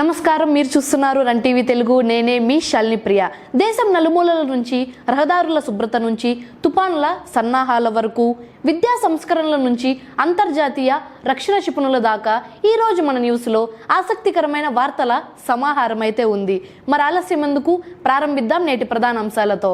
నమస్కారం మీరు చూస్తున్నారు రన్ టీవీ తెలుగు. నేనే మీ శాలిని ప్రియ. దేశం నలుమూలల నుంచి రహదారుల శుభ్రత నుంచి తుపానుల సన్నాహాల వరకు విద్యా సంస్కరణల నుంచి అంతర్జాతీయ రక్షణ క్షిపణుల దాకా ఈరోజు మన న్యూస్లో ఆసక్తికరమైన వార్తల సమాహారం అయితే ఉంది. మరి ఆలస్యం ఎందుకు ప్రారంభిద్దాం నేటి ప్రధాన అంశాలతో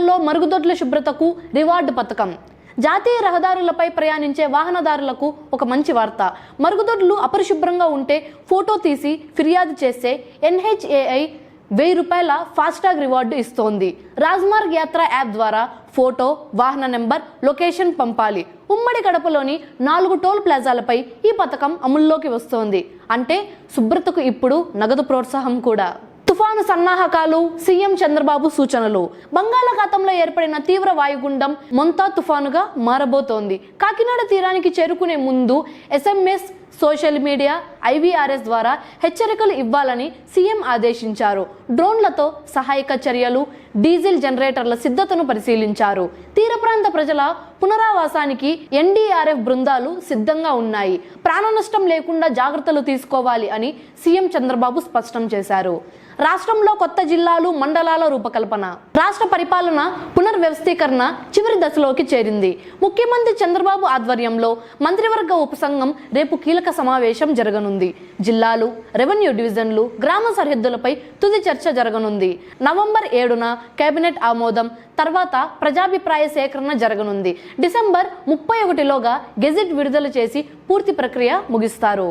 టోల్ మరుగుదొడ్ల శుభ్రతకు రివార్డు పథకం. జాతీయ రహదారులపై ప్రయాణించే వాహనదారులకు ఒక మంచి వార్త. మరుగుదొడ్లు అపరిశుభ్రంగా ఉంటే ఫోటో తీసి ఫిర్యాదు చేస్తే ఎన్హెచ్ఏఐ వెయ్యి రూపాయల ఫాస్టాగ్ రివార్డు ఇస్తోంది. రాజ్మార్గ్ యాత్ర యాప్ ద్వారా ఫోటో వాహన నెంబర్ లొకేషన్ పంపాలి. ఉమ్మడి కడపలోని నాలుగు టోల్ ప్లాజాలపై ఈ పథకం అమల్లోకి వస్తోంది. అంటే శుభ్రతకు ఇప్పుడు నగదు ప్రోత్సాహం కూడా. తుఫాను సన్నాహకాలు సీఎం చంద్రబాబు సూచనలు. బంగాళాఖాతంలో ఏర్పడిన తీవ్ర వాయుగుండం మొంతా తుఫానుగా మారబోతోంది. కాకినాడ తీరానికి చేరుకునే ముందు ఎస్ఎంఎస్ సోషల్ మీడియా ఐవీఆర్ఎస్ ద్వారా హెచ్చరికలు ఇవ్వాలని సీఎం ఆదేశించారు. డ్రోన్లతో సహాయక చర్యలు డీజిల్ జనరేటర్ల సిద్ధతను పరిశీలించారు. తీర ప్రాంత ప్రజల పునరావాసానికి ఎన్డీఆర్ఎఫ్ బృందాలు సిద్ధంగా ఉన్నాయి. ప్రాణ నష్టం లేకుండా జాగ్రత్తలు తీసుకోవాలి అని సీఎం చంద్రబాబు స్పష్టం చేశారు. రాష్ట్రంలో కొత్త జిల్లాలు మండలాల రూపకల్పన రాష్ట్ర పరిపాలన పునర్వ్యవస్థీకరణ చివరి దశలోకి చేరింది. ముఖ్యమంత్రి చంద్రబాబు ఆధ్వర్యంలో మంత్రివర్గ ఉపసంఘం రేపు కీలక సమావేశం జరగనుంది. జిల్లాలు రెవెన్యూ డివిజన్లు గ్రామ సరిహద్దులపై తుది చర్చ జరగనుంది. నవంబర్ ఏడున కేబినెట్ ఆమోదం తర్వాత ప్రజాభిప్రాయ సేకరణ జరగనుంది. డిసెంబర్ ముప్పై ఒకటిలోగా గెజిట్ విడుదల చేసి పూర్తి ప్రక్రియ ముగిస్తారు.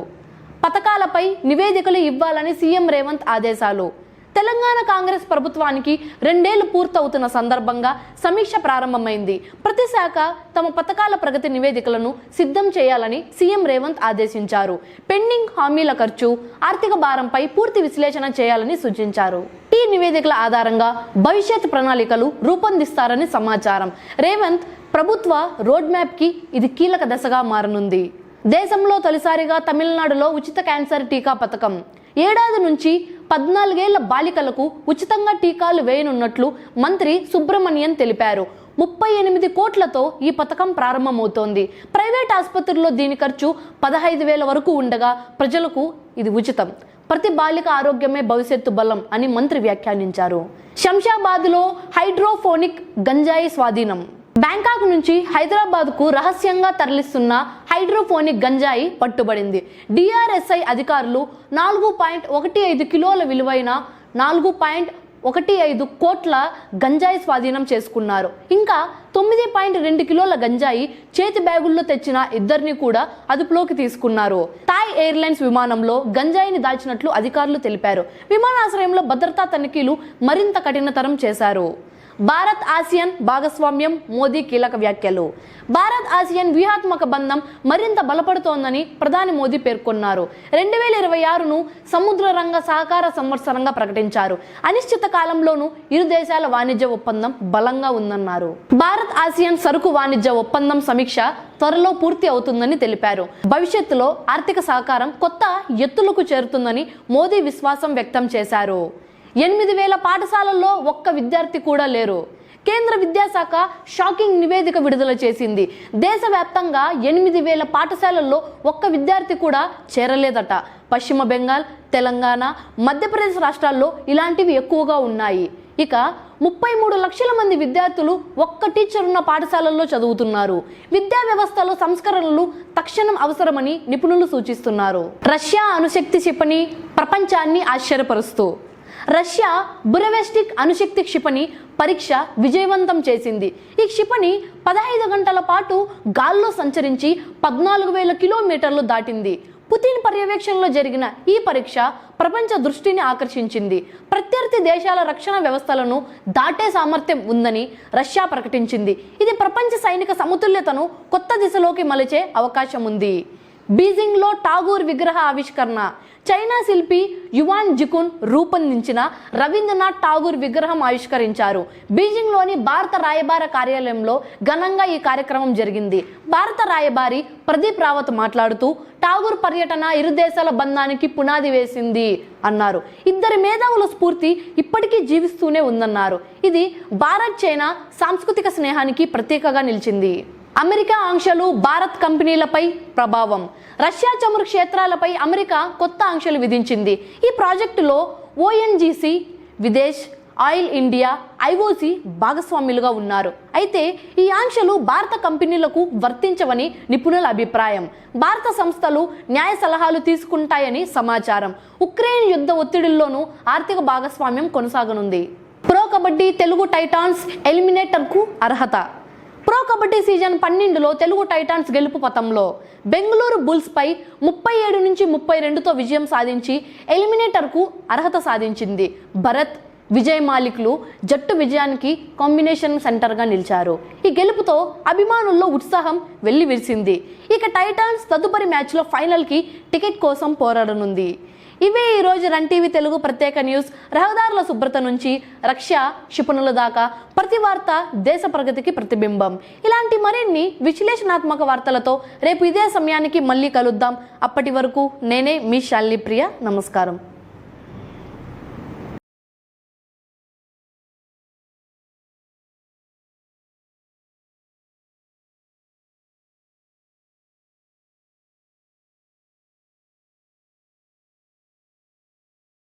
పథకాలపై నివేదికలు ఇవ్వాలని సీఎం రేవంత్ ఆదేశాలు. తెలంగాణ కాంగ్రెస్ ప్రభుత్వానికి రెండేళ్ళు పూర్తవుతున్న సందర్భంగా సమీక్ష ప్రారంభమైంది. ప్రతి శాఖ తమ పథకాల ప్రగతి నివేదికలను సిద్ధం చేయాలని సీఎం రేవంత్ ఆదేశించారు. పెండింగ్ హామీల ఖర్చు ఆర్థిక భారంపై పూర్తి విశ్లేషణ చేయాలని సూచించారు. ఈ నివేదికల ఆధారంగా భవిష్యత్ ప్రణాళికలు రూపొందిస్తారని సమాచారం. రేవంత్ ప్రభుత్వ రోడ్ మ్యాప్కి ఇది కీలక దశగా మారనుంది. దేశంలో తొలిసారిగా తమిళనాడులో ఉచిత క్యాన్సర్ టీకా పథకం. ఏడాది నుంచి పద్నాలుగేళ్ళ బాలికలకు ఉచితంగా టీకాలు వేయనున్నట్లు మంత్రి సుబ్రహ్మణ్యన్ తెలిపారు. ముప్పై ఎనిమిది కోట్లతో ఈ పథకం ప్రారంభమవుతోంది. ప్రైవేట్ ఆసుపత్రుల్లో దీని ఖర్చు పదహైదు వేల వరకు ఉండగా ప్రజలకు ఇది ఉచితం. ప్రతి బాలిక ఆరోగ్యమే భవిష్యత్తు బలం అని మంత్రి వ్యాఖ్యానించారు. శంషాబాద్లో హైడ్రోఫోనిక్ గంజాయి స్వాధీనం. బ్యాంకాక్ నుంచి హైదరాబాద్కు రహస్యంగా తరలిస్తున్న హైడ్రోఫోనిక్ గంజాయి పట్టుబడింది. డిఆర్ఎస్ఐ అధికారులు నాలుగు పాయింట్ ఒకటి ఐదు కిలోల విలువైన నాలుగు పాయింట్ ఒకటి ఐదు కోట్ల గంజాయి స్వాధీనం చేసుకున్నారు. ఇంకా తొమ్మిది పాయింట్ రెండు కిలోల గంజాయి చేతి బ్యాగుల్లో తెచ్చిన ఇద్దరిని కూడా అదుపులోకి తీసుకున్నారు. థాయ్ ఎయిర్లైన్స్ విమానంలో గంజాయిని దాచినట్లు అధికారులు తెలిపారు. విమానాశ్రయంలో భద్రతా తనిఖీలు మరింత కఠినతరం చేశారు. భారత్ ఆసియన్ భాగస్వామ్యం మోదీ కీలక వ్యాఖ్యలు. భారత్ ఆసియన్ వ్యూహాత్మక బంధం మరింత బలపడుతోందని ప్రధాని మోదీ పేర్కొన్నారు. రెండు వేల ఇరవై ఆరును సముద్ర రంగ సహకార సంవత్సరంగా ప్రకటించారు. అనిశ్చిత కాలంలోనూ ఇరు దేశాల వాణిజ్య ఒప్పందం బలంగా ఉందన్నారు. భారత్ ఆసియన్ సరుకు వాణిజ్య ఒప్పందం సమీక్ష త్వరలో పూర్తి అవుతుందని తెలిపారు. భవిష్యత్తులో ఆర్థిక సహకారం కొత్త ఎత్తులకు చేరుతుందని మోదీ విశ్వాసం వ్యక్తం చేశారు. ఎనిమిది వేల పాఠశాలల్లో ఒక్క విద్యార్థి కూడా లేరు. కేంద్ర విద్యాశాఖ షాకింగ్ నివేదిక విడుదల చేసింది. దేశవ్యాప్తంగా ఎనిమిది వేల పాఠశాలల్లో ఒక్క విద్యార్థి కూడా చేరలేదట. పశ్చిమ బెంగాల్ తెలంగాణ మధ్యప్రదేశ్ రాష్ట్రాల్లో ఇలాంటివి ఎక్కువగా ఉన్నాయి. ఇక ముప్పై మూడు లక్షల మంది విద్యార్థులు ఒక్క టీచర్ ఉన్న పాఠశాలల్లో చదువుతున్నారు. విద్యా వ్యవస్థలో సంస్కరణలు తక్షణం అవసరమని నిపుణులు సూచిస్తున్నారు. రష్యా అణుశక్తి క్షిపణి ప్రపంచాన్ని ఆశ్చర్యపరుస్తూ రష్యా బురవెస్టిక్ అణుశక్తి క్షిపణి పరీక్ష విజయవంతం చేసింది. ఈ క్షిపణి పదహైదు గంటల పాటు గాల్లో సంచరించి పద్నాలుగు వేల కిలోమీటర్లు దాటింది. పుతిన్ పర్యవేక్షణలో జరిగిన ఈ పరీక్ష ప్రపంచ దృష్టిని ఆకర్షించింది. ప్రత్యర్థి దేశాల రక్షణ వ్యవస్థలను దాటే సామర్థ్యం ఉందని రష్యా ప్రకటించింది. ఇది ప్రపంచ సైనిక సమతుల్యతను కొత్త దిశలోకి మలిచే అవకాశం ఉంది బీజింగ్లో టాగూర్ విగ్రహ ఆవిష్కరణ. చైనా శిల్పి యువాన్ జికున్ రూపొందించిన రవీంద్రనాథ్ ఠాగూర్ విగ్రహం ఆవిష్కరించారు. బీజింగ్లోని భారత రాయబార కార్యాలయంలో ఘనంగా ఈ కార్యక్రమం జరిగింది. భారత రాయబారి ప్రదీప్ రావత్ మాట్లాడుతూ ఠాగూర్ పర్యటన ఇరు దేశాల బంధానికి పునాది వేసింది అన్నారు. ఇద్దరి మేధావుల స్ఫూర్తి ఇప్పటికీ జీవిస్తూనే ఉందన్నారు. ఇది భారత్ చైనా సాంస్కృతిక స్నేహానికి ప్రత్యేకగా నిలిచింది. అమెరికా ఆంక్షలు భారత్ కంపెనీలపై ప్రభావం. రష్యా చమురు క్షేత్రాలపై అమెరికా కొత్త ఆంక్షలు విధించింది. ఈ ప్రాజెక్టులో ONGC Videsh oil India IOC భాగస్వాములుగా ఉన్నారు. అయితే ఈ ఆంక్షలు భారత కంపెనీలకు వర్తించవని నిపుణుల అభిప్రాయం. భారత సంస్థలు న్యాయ సలహాలు తీసుకుంటాయని సమాచారం. ఉక్రెయిన్ యుద్ధ ఒత్తిడిల్లోనూ ఆర్థిక భాగస్వామ్యం కొనసాగనుంది. ప్రో కబడ్డీ తెలుగు టైటాన్స్ ఎలిమినేటర్కు అర్హత. ప్రో కబడ్డీ సీజన్ పన్నెండులో తెలుగు టైటాన్స్ గెలుపు పథంలో బెంగళూరు బుల్స్పై ముప్పై ఏడు నుంచి ముప్పై రెండుతో విజయం సాధించి ఎలిమినేటర్కు అర్హత సాధించింది. భరత్ విజయ్ మాలిక్లు జట్టు విజయానికి కాంబినేషన్ సెంటర్గా నిలిచారు. ఈ గెలుపుతో అభిమానుల్లో ఉత్సాహం వెళ్ళి విరిసింది ఇక టైటాన్స్ తదుపరి మ్యాచ్లో ఫైనల్కి టికెట్ కోసం పోరాడనుంది. ఇవే ఈరోజు రన్ టీవీ తెలుగు ప్రత్యేక న్యూస్. రహదారుల శుభ్రత నుంచి రక్ష క్షిపణుల దాకా ప్రతి వార్త దేశ ప్రగతికి ప్రతిబింబం. ఇలాంటి మరిన్ని విశ్లేషణాత్మక వార్తలతో రేపు ఇదే సమయానికి మళ్ళీ కలుద్దాం. అప్పటి వరకు నేనే మీ శాలిని ప్రియ. నమస్కారం.